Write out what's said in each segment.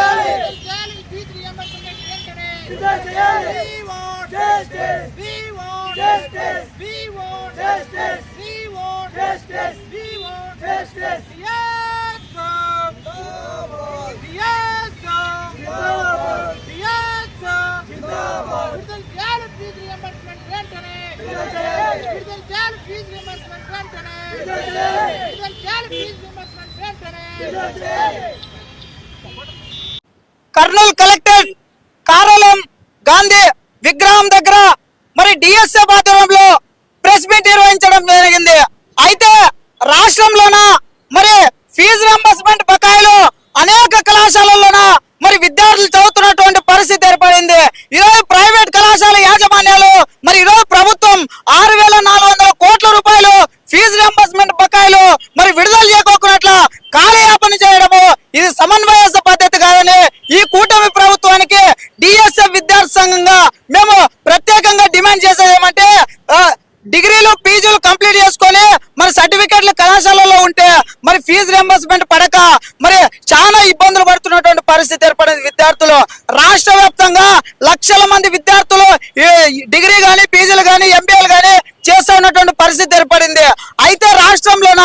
చేయాలి విజయ్ చేయాలి justice we want justice we want justice we want justice we want justice yes జిందాబాద్ yes జిందాబాద్ yes జిందాబాద్ విడుదల చేయాలి ఫీజు రియంబర్స్మెంట్ వెంటనే విడుదల చేయాలి విడుదల చేయాలి ఫీజు రియంబర్స్మెంట్ వెంటనే విడుదల చేయాలి విడుదల చేయాలి ఫీజు రియంబర్స్మెంట్ వెంటనే విడుదల చేయాలి కర్నూలు కలెక్టర్ కార్యాలయం గాంధీ విగ్రహం దగ్గర మరి డిఎస్ఎఫ్ ఆధ్వర్యంలో ప్రెస్ మీట్ నిర్వహించడం జరిగింది. అయితే రాష్ట్రంలోన మరి ఫీజు రింబర్స్మెంట్ బకాయిలు అనేక కళాశాలల్లోన మరి విద్యార్థులు చదువుతున్నటువంటి పరిస్థితి ఏర్పడింది. ఈరోజు ప్రైవేట్ కళాశాల యాజమాన్యాలు మరి ఈరోజు ప్రభుత్వం ఆరు వేల నాలుగు వందల కోట్ల రూపాయలు ఫీజు రింబర్స్మెంట్ బకాయిలు మరి విడుదల చేయకోకున్నట్ల కాలయాపన చేయడము ఇది సమన్వయ పద్ధతి కాదని ఈ కూటమి ప్రభుత్వానికి డిఎస్ఎఫ్ విద్యార్థి సంఘంగా మేము ప్రత్యేకంగా డిమాండ్ చేసేది ఏమంటే డిగ్రీలు పీజీలు కంప్లీట్ చేసుకొని మరి సర్టిఫికెట్లు కళాశాలలో ఉంటే మరి ఫీజు రింబర్స్మెంట్ పడక మరి చాలా ఇబ్బందులు పడుతున్నటువంటి పరిస్థితి ఏర్పడింది. విద్యార్థులు రాష్ట్ర వ్యాప్తంగా లక్షల మంది విద్యార్థులు డిగ్రీ కానీ పీజీలు కానీ ఎంబీఏలు కానీ చేస్తూ ఉన్నటువంటి పరిస్థితి ఏర్పడింది. అయితే రాష్ట్రంలోన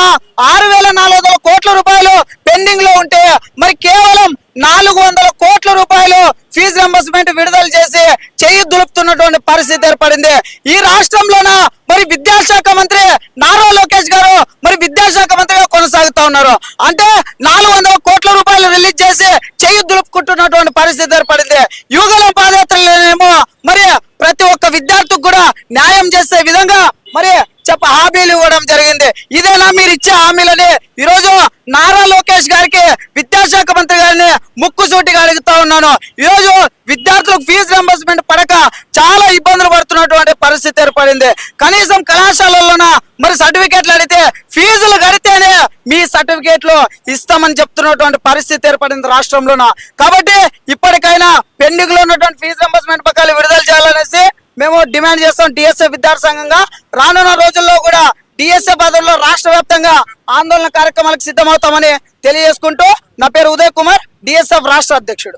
ఆరు వేల నాలుగు వందల కోట్ల రూపాయలు పెండింగ్లో ఉంటే మరి కేవలం నాలుగు వందల కోట్ల రూపాయలు ఫీజు రింబర్స్మెంట్ విడుదల చేసి చెయ్యి దులుపుతున్నటువంటి పరిస్థితి ఏర్పడింది. ఈ రాష్ట్రంలోన మరి విద్యాశాఖ మంత్రి నారా లోకేష్ గారు మరి విద్యాశాఖ మంత్రిగా కొనసాగుతా ఉన్నారు. అంటే నాలుగు కోట్ల రూపాయలు రిలీజ్ చేసి చెయ్యి దులుపుకుంటున్నటువంటి పరిస్థితి ఏర్పడింది. యువగల పాదయాత్రలోనేమో మరి ప్రతి ఒక్క విద్యార్థికి కూడా న్యాయం చేసే విధంగా మరి చెప్ప హామీలు ఇవ్వడం జరిగింది. ఇదేనా మీరు ఇచ్చే హామీలని ఈ రోజు నారా లోకేష్ గారికి విద్యాశాఖ మంత్రి గారిని ముక్కుసూటిగా అడుగుతా ఉన్నాను. ఈ రోజు విద్యార్థులకు ఫీజు రింబర్స్మెంట్ పడక చాలా ఇబ్బందులు పడుతున్నటువంటి పరిస్థితి ఏర్పడింది. కనీసం కళాశాలలోన మరి సర్టిఫికేట్లు అడిగితే ఫీజులు కడితేనే మీ సర్టిఫికేట్లు ఇస్తామని చెప్తున్నటువంటి పరిస్థితి ఏర్పడింది రాష్ట్రంలోన? కాబట్టి ఇప్పటికైనా పెండింగ్లో ఉన్నటువంటి ఫీజు రింబర్స్మెంట్ పక్కన విడుదల చేయాలనేసి మేము డిమాండ్ చేస్తాం డిఎస్ఎఫ్ విద్యార్థి సంఘంగా. రానున్న రోజుల్లో కూడా డిఎస్ఏ ఆధ్వర్యంలో రాష్ట్ర వ్యాప్తంగా ఆందోళన కార్యక్రమాలకు సిద్ధమవుతామని తెలియజేసుకుంటూ నా పేరు ఉదయ్ కుమార్ డిఎస్ఎఫ్ రాష్ట్ర అధ్యక్షుడు.